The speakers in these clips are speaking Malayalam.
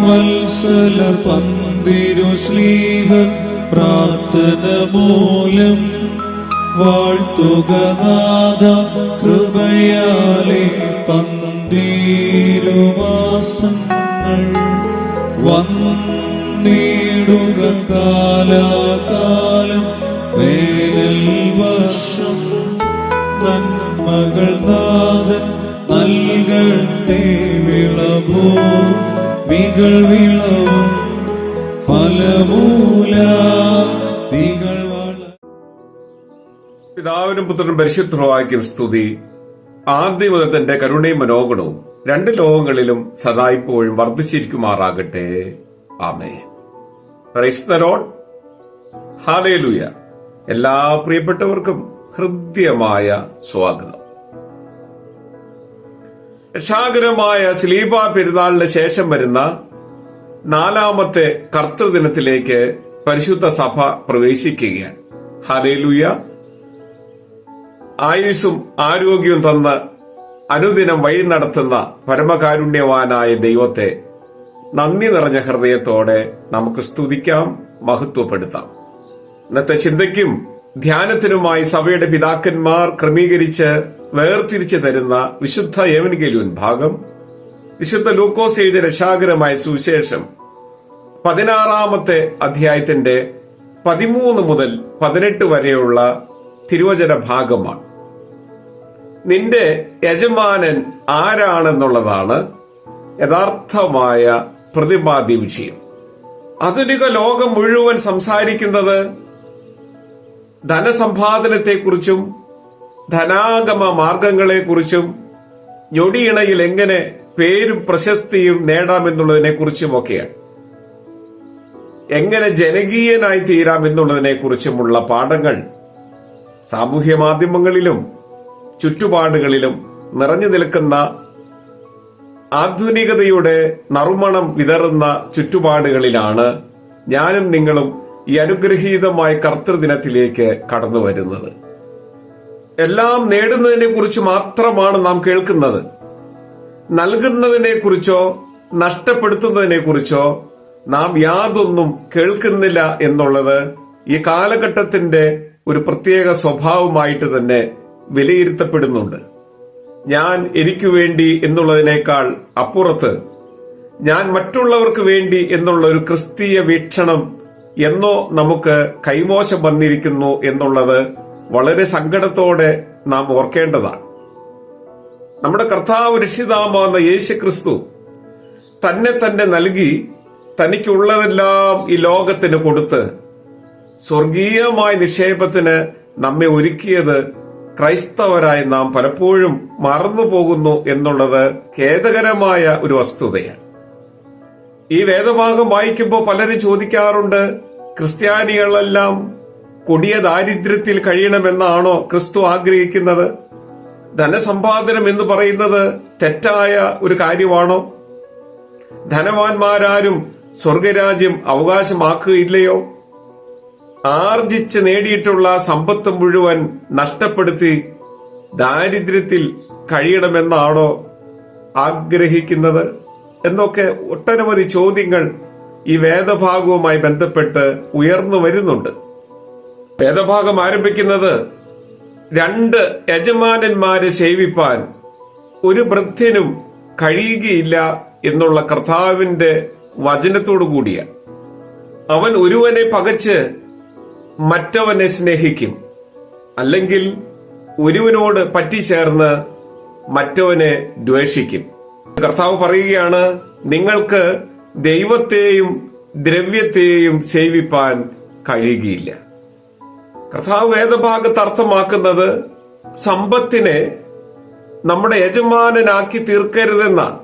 വത്സല പന്തിരു സ്ലീഹ പ്രാർത്ഥന മൂലം വാഴ്ത്തുക നാഥ കൃപയാലെ പന്തീരുമാസങ്ങൾ വന്നിടുക കാലാകാലം വേനൽ വർഷം നന്മകൾ നാഥൻ നൽകട്ടെ വിളവോ മികൾ വിളവും ഫലമൂല. തികൾ പിതാവിനും പുത്രനും പരിശുദ്ധവാക്യം സ്തുതി. ആദ്യ മുതൽ കരുണയും മനോഗുണവും രണ്ട് ലോകങ്ങളിലും സദായിപ്പോഴും വർദ്ധിച്ചിരിക്കുമാറാകട്ടെ. ആമേ എല്ലാ പ്രിയപ്പെട്ടവർക്കും ഹൃദ്യമായ സ്വാഗതം. രക്ഷാകരമായ സ്ലീബ പെരുന്നാളിന് ശേഷം വരുന്ന നാലാമത്തെ കർത്തൃദിനത്തിലേക്ക് പരിശുദ്ധ സഭ പ്രവേശിക്കുകയാണ്. ഹാലേലുയ ആയുസ്സും ആരോഗ്യവും തന്ന് അനുദിനം വഴി നടത്തുന്ന പരമകാരുണ്യവാനായ ദൈവത്തെ നന്ദി നിറഞ്ഞ ഹൃദയത്തോടെ നമുക്ക് സ്തുതിക്കാം മഹത്വപ്പെടുത്താം. ഇന്നത്തെ ചിന്തയ്ക്കും ധ്യാനത്തിനുമായി സഭയുടെ പിതാക്കന്മാർ ക്രമീകരിച്ച് വേർതിരിച്ചു തരുന്ന വിശുദ്ധ യവനികലുൻ ഭാഗം വിശുദ്ധ ലൂക്കോസ് എഴുതിയ രക്ഷാകരമായ സുവിശേഷം പതിനാറാമത്തെ അധ്യായത്തിന്റെ പതിമൂന്ന് മുതൽ പതിനെട്ട് വരെയുള്ള തിരുവചന ഭാഗമാണ്. നിന്റെ യജമാനൻ ആരാണെന്നുള്ളതാണ് യഥാർത്ഥമായ പ്രതിപാദ്യ വിഷയം. ആധുനിക ലോകം മുഴുവൻ സംസാരിക്കുന്നത് ധനസമ്പാദനത്തെക്കുറിച്ചും ധനാഗമ മാർഗങ്ങളെക്കുറിച്ചും ഞൊടിയിണയിൽ എങ്ങനെ പേരും പ്രശസ്തിയും നേടാമെന്നുള്ളതിനെ കുറിച്ചുമൊക്കെയാണ് എങ്ങനെ ജനകീയനായി തീരാമെന്നുള്ളതിനെ കുറിച്ചുമുള്ള പാഠങ്ങൾ സാമൂഹ്യ മാധ്യമങ്ങളിലും ചുറ്റുപാടുകളിലും നിറഞ്ഞു നിൽക്കുന്ന ആധുനികതയുടെ നറുമണം വിതറുന്ന ചുറ്റുപാടുകളിലാണ് ഞാനും നിങ്ങളും ഈ അനുഗ്രഹീതമായ കർത്തൃദിനത്തിലേക്ക് കടന്നു വരുന്നത് എല്ലാം നേടുന്നതിനെ കുറിച്ച് മാത്രമാണ് നാം കേൾക്കുന്നത്. നൽകുന്നതിനെ കുറിച്ചോ നഷ്ടപ്പെടുത്തുന്നതിനെ കുറിച്ചോ നാം യാതൊന്നും കേൾക്കുന്നില്ല എന്നുള്ളത് ഈ കാലഘട്ടത്തിന്റെ ഒരു പ്രത്യേക സ്വഭാവമായിട്ട് തന്നെ വിലയിരുത്തപ്പെടുന്നുണ്ട്. ഞാൻ എനിക്ക് വേണ്ടി എന്നുള്ളതിനേക്കാൾ അപ്പുറത്ത് ഞാൻ മറ്റുള്ളവർക്ക് വേണ്ടി എന്നുള്ള ഒരു ക്രിസ്തീയ വീക്ഷണം എന്നോ നമുക്ക് കൈമോശം വന്നിരിക്കുന്നു എന്നുള്ളത് വളരെ സങ്കടത്തോടെ നാം ഓർക്കേണ്ടതാണ്. നമ്മുടെ കർത്താവ് രക്ഷിതാമാകുന്ന യേശു ക്രിസ്തു തന്നെ തന്നെ നൽകി തനിക്കുള്ളതെല്ലാം ഈ ലോകത്തിന് കൊടുത്ത് സ്വർഗീയമായ നിക്ഷേപത്തിന് നമ്മെ ഒരുക്കിയത് ക്രൈസ്തവരായി നാം പലപ്പോഴും മറന്നു പോകുന്നു എന്നുള്ളത് ഖേദകരമായ ഒരു വസ്തുതയാണ്. ഈ വേദഭാഗം വായിക്കുമ്പോൾ പലരും ചോദിക്കാറുണ്ട് ക്രിസ്ത്യാനികളെല്ലാം കൊടിയ ദാരിദ്ര്യത്തിൽ കഴിയണമെന്നാണോ ക്രിസ്തു ആഗ്രഹിക്കുന്നത്? ധനസമ്പാദനം എന്ന് പറയുന്നത് തെറ്റായ ഒരു കാര്യമാണോ? ധനവാന്മാരാരും സ്വർഗരാജ്യം അവകാശമാക്കുകയില്ലയോ? ആർജിച്ച് നേടിയിട്ടുള്ള സമ്പത്ത് മുഴുവൻ നഷ്ടപ്പെടുത്തി ദാരിദ്ര്യത്തിൽ കഴിയണമെന്നാണോ ആഗ്രഹിക്കുന്നത്? എന്നൊക്കെ ഒട്ടനവധി ചോദ്യങ്ങൾ ഈ വേദഭാഗവുമായി ബന്ധപ്പെട്ട് ഉയർന്നു വരുന്നുണ്ട്. വേദഭാഗം ആരംഭിക്കുന്നത് രണ്ട് യജമാനന്മാരെ സേവിപ്പാൻ ഒരു വൃദ്ധനും കഴിയുകയില്ല എന്നുള്ള കർത്താവിന്റെ വചനത്തോടു കൂടിയ. അവൻ ഒരുവനെ പകച്ച് മറ്റവനെ സ്നേഹിക്കും. അല്ലെങ്കിൽ ഒരുവനോട് പറ്റിച്ചേർന്ന് മറ്റവനെ ദ്വേഷിക്കും. കർത്താവ് പറയുകയാണ് നിങ്ങൾക്ക് ദൈവത്തെയും ദ്രവ്യത്തെയും സേവിപ്പാൻ കഴിയുകയില്ല. കർത്താവ് വേദഭാഗത്ത് അർത്ഥമാക്കുന്നത് സമ്പത്തിനെ നമ്മുടെ യജമാനനാക്കി തീർക്കരുതെന്നാണ്.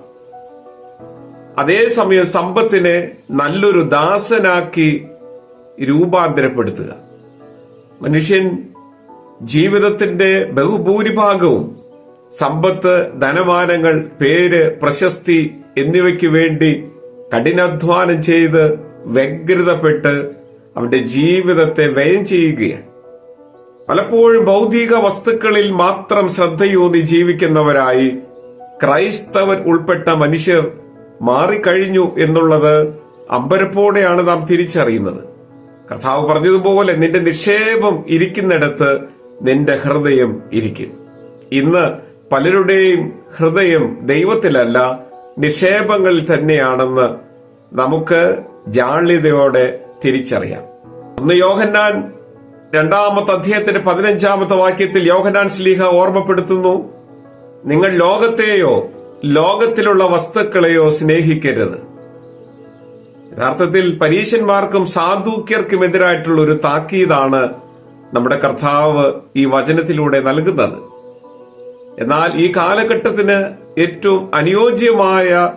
അതേസമയം സമ്പത്തിനെ നല്ലൊരു ദാസനാക്കി രൂപാന്തരപ്പെടുത്തുക. മനുഷ്യൻ ജീവിതത്തിന്റെ ബഹുഭൂരിഭാഗവും സമ്പത്ത് ധനമാനങ്ങൾ പേര് പ്രശസ്തി എന്നിവയ്ക്ക് വേണ്ടി കഠിനാധ്വാനം ചെയ്ത് വ്യഗ്രതപ്പെട്ട് അവന്റെ ജീവിതത്തെ വ്യയം ചെയ്യുകയാണ്. പലപ്പോഴും ഭൗതിക വസ്തുക്കളിൽ മാത്രം ശ്രദ്ധയൂന്നി ജീവിക്കുന്നവരായി ക്രൈസ്തവൻ ഉൾപ്പെട്ട മനുഷ്യർ മാറിക്കഴിഞ്ഞു എന്നുള്ളത് അമ്പരപ്പോടെയാണ് നാം തിരിച്ചറിയുന്നത്. കർത്താവ് പറഞ്ഞതുപോലെ നിന്റെ നിക്ഷേപം ഇരിക്കുന്നിടത്ത് നിന്റെ ഹൃദയം ഇരിക്കും. ഇന്ന് പലരുടെയും ഹൃദയം ദൈവത്തിലല്ല നിക്ഷേപങ്ങളിൽ തന്നെയാണെന്ന് നമുക്ക് ജാള്യതയോടെ തിരിച്ചറിയാം. ഒന്ന് യോഹന്നാൻ രണ്ടാമത്തെ അധ്യായത്തിന്റെ പതിനഞ്ചാമത്തെ വാക്യത്തിൽ യോഹനാൻ സ്ലീഹ ഓർമ്മപ്പെടുത്തുന്നു. നിങ്ങൾ ലോകത്തെയോ ലോകത്തിലുള്ള വസ്തുക്കളെയോ സ്നേഹിക്കരുത്. യഥാർത്ഥത്തിൽ പരീശന്മാർക്കും സാധൂക്യർക്കും എതിരായിട്ടുള്ള ഒരു താക്കീതാണ് നമ്മുടെ കർത്താവ് ഈ വചനത്തിലൂടെ നൽകുന്നത്. എന്നാൽ ഈ കാലഘട്ടത്തിന് ഏറ്റവും അനുയോജ്യമായ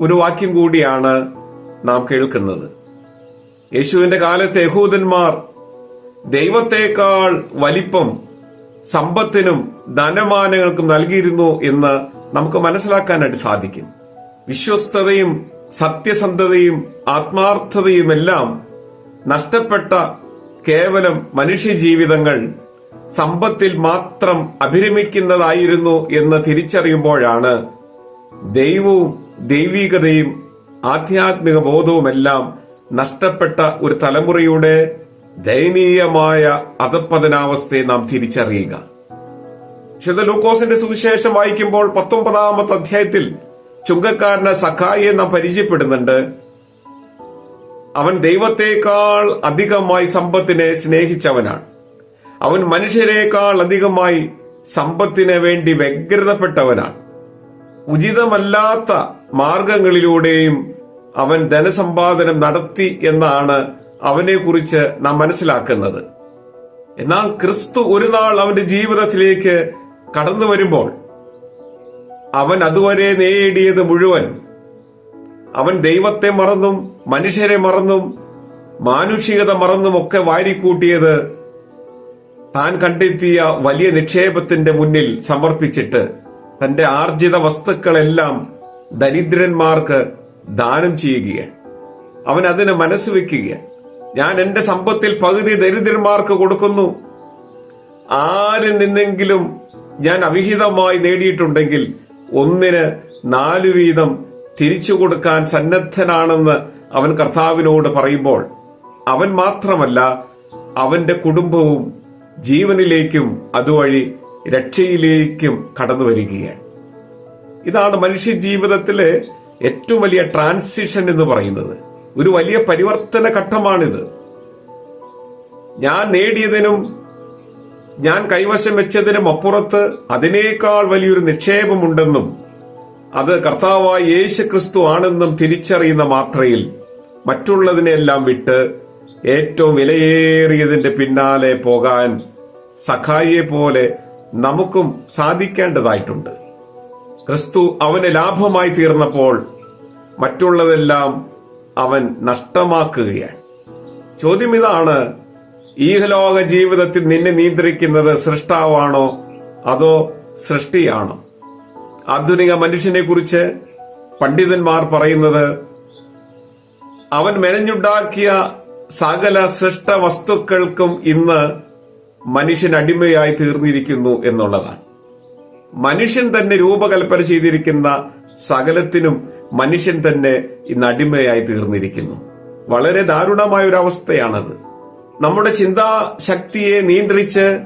ഒരു വാക്യം കൂടിയാണ് നാം കേൾക്കുന്നത്. യേശുവിന്റെ കാലത്ത് യഹൂദന്മാർ ദൈവത്തേക്കാൾ വലിപ്പം സമ്പത്തിനും ധനമാനങ്ങൾക്കും നൽകിയിരുന്നു എന്ന് നമുക്ക് മനസ്സിലാക്കാനായിട്ട് സാധിക്കും. വിശ്വസ്തതയും സത്യസന്ധതയും ആത്മാർത്ഥതയുമെല്ലാം നഷ്ടപ്പെട്ട കേവലം മനുഷ്യജീവിതങ്ങൾ സമ്പത്തിൽ മാത്രം അഭിരമിക്കുന്നതായിരുന്നു എന്ന് തിരിച്ചറിയുമ്പോഴാണ് ദൈവവും ദൈവികതയും ആധ്യാത്മിക ബോധവുമെല്ലാം നഷ്ടപ്പെട്ട ഒരു തലമുറയുടെ ദയനീയമായ അധപ്പതനാവസ്ഥയെ നാം തിരിച്ചറിയുക. വിശുദ്ധ ലൂക്കോസിന്റെ സുവിശേഷം വായിക്കുമ്പോൾ പത്തൊമ്പതാമത്തെ അധ്യായത്തിൽ ചുങ്കക്കാരന് സഖായിയെ നാം പരിചയപ്പെടുന്നുണ്ട്. അവൻ ദൈവത്തെക്കാൾ അധികമായി സമ്പത്തിനെ സ്നേഹിച്ചവനാണ്. അവൻ മനുഷ്യരെക്കാൾ അധികമായി സമ്പത്തിന് വേണ്ടി വ്യഗ്രതപ്പെട്ടവനാണ്. ഉചിതമല്ലാത്ത മാർഗങ്ങളിലൂടെയും അവൻ ധനസമ്പാദനം നടത്തി എന്നാണ് അവനെക്കുറിച്ച് നാം മനസ്സിലാക്കുന്നത്. എന്നാൽ ക്രിസ്തു ഒരു നാൾ അവന്റെ ജീവിതത്തിലേക്ക് കടന്നു വരുമ്പോൾ അവൻ അതുവരെ നേടിയത് മുഴുവൻ അവൻ ദൈവത്തെ മറന്നും മനുഷ്യരെ മറന്നും മാനുഷികത മറന്നും ഒക്കെ വാരിക്കൂട്ടിയത് താൻ കണ്ടെത്തിയ വലിയ നിക്ഷേപത്തിന്റെ മുന്നിൽ സമർപ്പിച്ചിട്ട് തന്റെ ആർജിത വസ്തുക്കളെല്ലാം ദരിദ്രന്മാർക്ക് ദാനം ചെയ്യുകയാണ്. അവൻ അതിനെ മനസ്സ് വെക്കുകയാണ് ഞാൻ എന്റെ സമ്പത്തിൽ പകുതി ദരിദ്രന്മാർക്ക് കൊടുക്കുന്നു. ആരിൽ നിന്നെങ്കിലും ഞാൻ അവിഹിതമായി നേടിയിട്ടുണ്ടെങ്കിൽ ഒന്നിന് നാലു വീതം തിരിച്ചു കൊടുക്കാൻ സന്നദ്ധനാണെന്ന് അവൻ കർത്താവിനോട് പറയുമ്പോൾ അവൻ മാത്രമല്ല അവന്റെ കുടുംബവും ജീവനിലേക്കും അതുവഴി രക്ഷയിലേക്കും കടന്നു വരികയാണ്. ഇതാണ് മനുഷ്യ ജീവിതത്തിലെ ഏറ്റവും വലിയ ട്രാൻസിഷൻ എന്ന് പറയുന്നത്. ഒരു വലിയ പരിവർത്തന ഘട്ടമാണിത്. ഞാൻ നേടിയതിനും ഞാൻ കൈവശം വെച്ചതിനും അപ്പുറത്ത് അതിനേക്കാൾ വലിയൊരു നിക്ഷേപമുണ്ടെന്നും അത് കർത്താവായ യേശു ക്രിസ്തു ആണെന്നും തിരിച്ചറിയുന്ന മാത്രയിൽ മറ്റുള്ളതിനെല്ലാം വിട്ട് ഏറ്റവും വിലയേറിയതിന്റെ പിന്നാലെ പോകാൻ സഖായിയെ പോലെ നമുക്കും സാധിക്കേണ്ടതായിട്ടുണ്ട്. ക്രിസ്തു അവന് ലാഭമായി തീർന്നപ്പോൾ മറ്റുള്ളതെല്ലാം അവൻ നഷ്ടമാക്കുകയാണ്. ചോദ്യം ഇതാണ് ഈഹലോക ജീവിതത്തിൽ നിന്നെ നിയന്ത്രിക്കുന്നത് സൃഷ്ടാവാണോ അതോ സൃഷ്ടിയാണോ? ആധുനിക മനുഷ്യനെ കുറിച്ച് പണ്ഡിതന്മാർ പറയുന്നത് അവൻ മെനഞ്ഞുണ്ടാക്കിയ സകല സൃഷ്ട വസ്തുക്കൾക്കും ഇന്ന് മനുഷ്യൻ അടിമയായി തീർന്നിരിക്കുന്നു എന്നുള്ളതാണ്. മനുഷ്യൻ തന്നെ രൂപകൽപ്പന ചെയ്തിരിക്കുന്ന സകലത്തിനും മനുഷ്യൻ തന്നെ ഇന്ന് അടിമയായി തീർന്നിരിക്കുന്നു. വളരെ ദാരുണമായ ഒരു അവസ്ഥയാണത് നമ്മുടെ ചിന്താശക്തിയെ നിയന്ത്രിച്ച്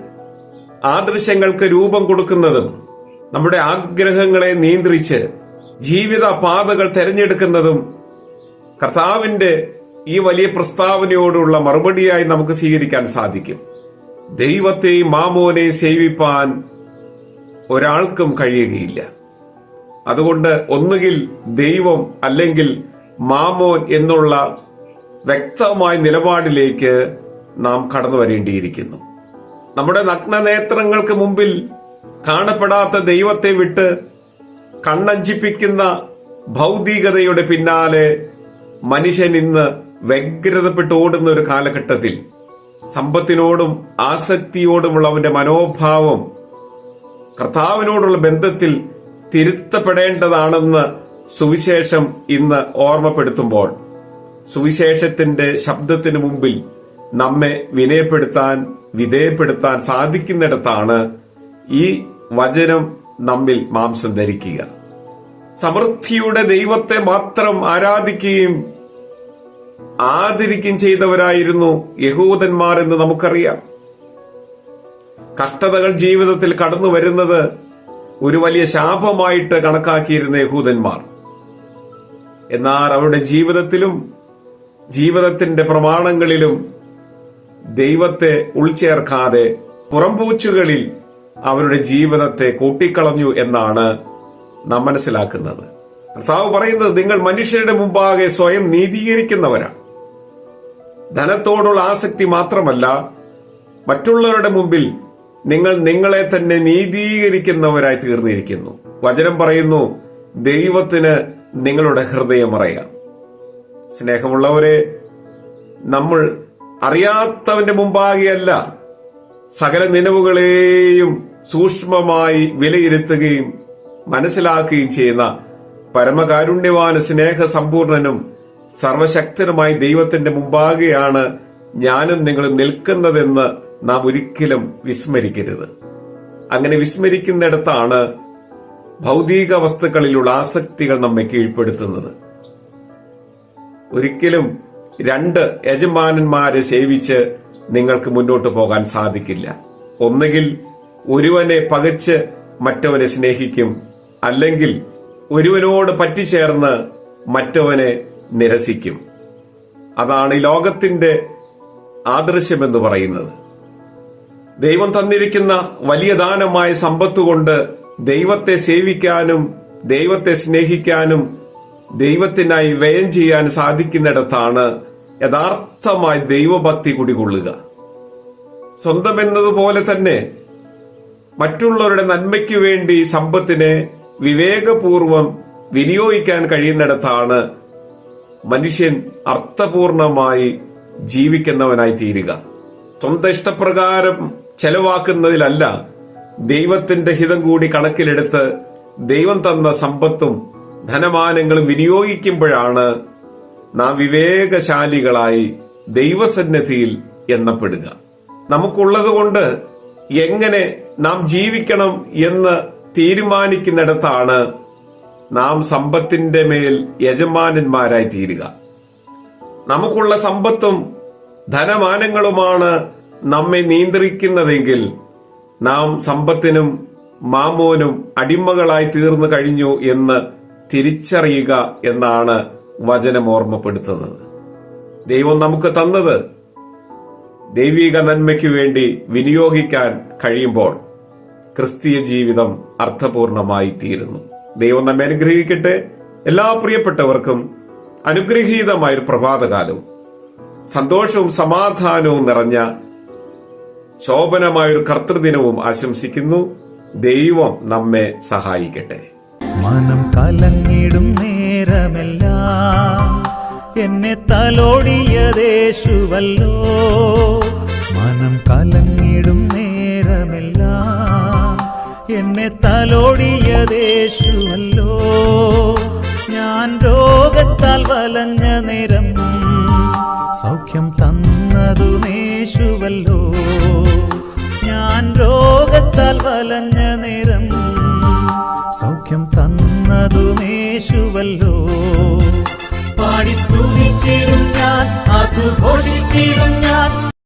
ആദൃശ്യങ്ങൾക്ക് രൂപം കൊടുക്കുന്നതും നമ്മുടെ ആഗ്രഹങ്ങളെ നിയന്ത്രിച്ച് ജീവിത പാതകൾ തെരഞ്ഞെടുക്കുന്നതും കർത്താവിന്റെ ഈ വലിയ പ്രസ്താവനയോടുള്ള മറുപടിയായി നമുക്ക് സ്വീകരിക്കാൻ സാധിക്കും. ദൈവത്തെയും മാമോനെയും സേവിപ്പാൻ ഒരാൾക്കും കഴിയുകയില്ല. അതുകൊണ്ട് ഒന്നുകിൽ ദൈവം അല്ലെങ്കിൽ മാമോൻ എന്നുള്ള വ്യക്തമായ നിലപാടിലേക്ക് നാം കടന്നു വരേണ്ടിയിരിക്കുന്നു. നമ്മുടെ നഗ്നനേത്രങ്ങൾക്ക് മുമ്പിൽ കാണപ്പെടാത്ത ദൈവത്തെ വിട്ട് കണ്ണഞ്ചിപ്പിക്കുന്ന ഭൗതികതയുടെ പിന്നാലെ മനുഷ്യൻ ഇന്ന് വ്യഗ്രതപ്പെട്ട് ഓടുന്ന ഒരു കാലഘട്ടത്തിൽ സമ്പത്തിനോടും ആസക്തിയോടുമുള്ള അവന്റെ മനോഭാവം കർത്താവിനോടുള്ള ബന്ധത്തിൽ തിരുത്തപ്പെടേണ്ടതാണെന്ന് സുവിശേഷം ഇന്ന് ഓർമ്മപ്പെടുത്തുമ്പോൾ സുവിശേഷത്തിന്റെ ശബ്ദത്തിന് മുമ്പിൽ നമ്മെ വിനയപ്പെടുത്താൻ വിധേയപ്പെടുത്താൻ സാധിക്കുന്നിടത്താണ് ഈ വചനം നമ്മിൽ മാംസം ധരിക്കുക. സമൃദ്ധിയുടെ ദൈവത്തെ മാത്രം ആരാധിക്കുകയും ആദരിക്കുകയും ചെയ്തവരായിരുന്നു യഹൂദന്മാർ എന്ന് നമുക്കറിയാം. കഷ്ടതകൾ ജീവിതത്തിൽ കടന്നു വരുന്നത് ഒരു വലിയ ശാപമായിട്ട് കണക്കാക്കിയിരുന്ന യഹൂദന്മാർ. എന്നാൽ അവരുടെ ജീവിതത്തിലും ജീവിതത്തിന്റെ പ്രമാണങ്ങളിലും ദൈവത്തെ ഉൾച്ചേർക്കാതെ പുറംപൂച്ചുകളിൽ അവരുടെ ജീവിതത്തെ കൂട്ടിക്കളഞ്ഞു എന്നാണ് നാം മനസ്സിലാക്കുന്നത്. കർത്താവ് പറയുന്നത് നിങ്ങൾ മനുഷ്യരുടെ മുമ്പാകെ സ്വയം നീതീകരിക്കുന്നവരാണ്. ധനത്തോടുള്ള ആസക്തി മാത്രമല്ല മറ്റുള്ളവരുടെ മുമ്പിൽ നിങ്ങൾ നിങ്ങളെ തന്നെ നീതീകരിക്കുന്നവരായി തീർന്നിരിക്കുന്നു. വചനം പറയുന്നു ദൈവത്തിന് നിങ്ങളുടെ ഹൃദയം അറിയാം. സ്നേഹമുള്ളവരെ നമ്മൾ അറിയാത്തവന്റെ മുമ്പാകെയല്ല സകല നിലവുകളെയും സൂക്ഷ്മമായി വിലയിരുത്തുകയും മനസ്സിലാക്കുകയും ചെയ്യുന്ന പരമകാരുണ്യവാന സ്നേഹസമ്പൂർണനും സർവശക്തനുമായി ദൈവത്തിന്റെ മുമ്പാകെയാണ് ഞാനും നിങ്ങളും നിൽക്കുന്നതെന്ന് നാം ഒരിക്കലും വിസ്മരിക്കരുത്. അങ്ങനെ വിസ്മരിക്കുന്നിടത്താണ് ഭൗതിക വസ്തുക്കളിലുള്ള ആസക്തികൾ നമ്മെ കീഴ്പ്പെടുത്തുന്നത്. ഒരിക്കലും രണ്ട് യജമാനന്മാരെ സേവിച്ച് നിങ്ങൾക്ക് മുന്നോട്ട് പോകാൻ സാധിക്കില്ല. ഒന്നുകിൽ ഒരുവനെ പകച്ച് മറ്റവനെ സ്നേഹിക്കും അല്ലെങ്കിൽ ഒരുവനോട് പറ്റിച്ചേർന്ന് മറ്റവനെ നിരസിക്കും. അതാണ് ഈ ലോകത്തിന്റെ ആദർശമെന്ന് പറയുന്നത്. ദൈവം തന്നിരിക്കുന്ന വലിയ ദാനമായ സമ്പത്ത് കൊണ്ട് ദൈവത്തെ സേവിക്കാനും ദൈവത്തെ സ്നേഹിക്കാനും ദൈവത്തിനായി വ്യയം ചെയ്യാൻ സാധിക്കുന്നിടത്താണ് യഥാർത്ഥമായി ദൈവഭക്തി കുടികൊള്ളുക. സ്വന്തം എന്നതുപോലെ തന്നെ മറ്റുള്ളവരുടെ നന്മയ്ക്കു വേണ്ടി സമ്പത്തിനെ വിവേകപൂർവം വിനിയോഗിക്കാൻ കഴിയുന്നിടത്താണ് മനുഷ്യൻ അർത്ഥപൂർണമായി ജീവിക്കുന്നവനായി തീരുക സ്വന്തം ഇഷ്ടപ്രകാരം ചെലവാക്കുന്നതിലല്ല ദൈവത്തിന്റെ ഹിതം കൂടി കണക്കിലെടുത്ത് ദൈവം തന്ന സമ്പത്തും ധനമാനങ്ങളും വിനിയോഗിക്കുമ്പോഴാണ് നാം വിവേകശാലികളായി ദൈവസന്നിധിയിൽ എണ്ണപ്പെടുക. നമുക്കുള്ളത് കൊണ്ട് എങ്ങനെ നാം ജീവിക്കണം എന്ന് തീരുമാനിക്കുന്നിടത്താണ് നാം സമ്പത്തിന്റെ മേൽ യജമാനന്മാരായി തീരുക. നമുക്കുള്ള സമ്പത്തും ധനമാനങ്ങളുമാണ് നമ്മെ നിയന്ത്രിക്കുന്നതെങ്കിൽ നാം സമ്പത്തിനും മാമോനും അടിമകളായി തീർന്നു കഴിഞ്ഞു എന്ന് തിരിച്ചറിയുക എന്നാണ് വചനം ഓർമ്മപ്പെടുത്തുന്നത്. ദൈവം നമുക്ക് തന്നത് ദൈവിക നന്മയ്ക്ക് വേണ്ടി വിനിയോഗിക്കാൻ കഴിയുമ്പോൾ ക്രിസ്തീയ ജീവിതം അർത്ഥപൂർണമായി തീരുന്നു. ദൈവം നമ്മെ അനുഗ്രഹിക്കട്ടെ. എല്ലാ പ്രിയപ്പെട്ടവർക്കും അനുഗ്രഹീതമായൊരു പ്രഭാതകാലവും സന്തോഷവും സമാധാനവും നിറഞ്ഞ ശോഭനമായൊരു കർത്തൃദിനവും ആശംസിക്കുന്നു. ദൈവം നമ്മെ സഹായിക്കട്ടെ. മനം കലങ്ങിടും നേരമെല്ലാം. എന്നെ തലോടിയതേശുവല്ലോ മനം കലങ്ങിടും നേരമെല്ലാം. എന്നെ തലോടിയതേശുവല്ലോ ഞാൻ രോഗത്താൽ വലഞ്ഞ നേരം സൗഖ്യം തന്നതുമേശുവല്ലോ ഞാൻ രോഗത്താൽ വലഞ്ഞ നേരം സൗഖ്യം തന്നതുമേശുവല്ലോ പാടി സ്തുതിച്ചിടും ഞാൻ ആത്തു ഘോഷിച്ചിടും ഞാൻ.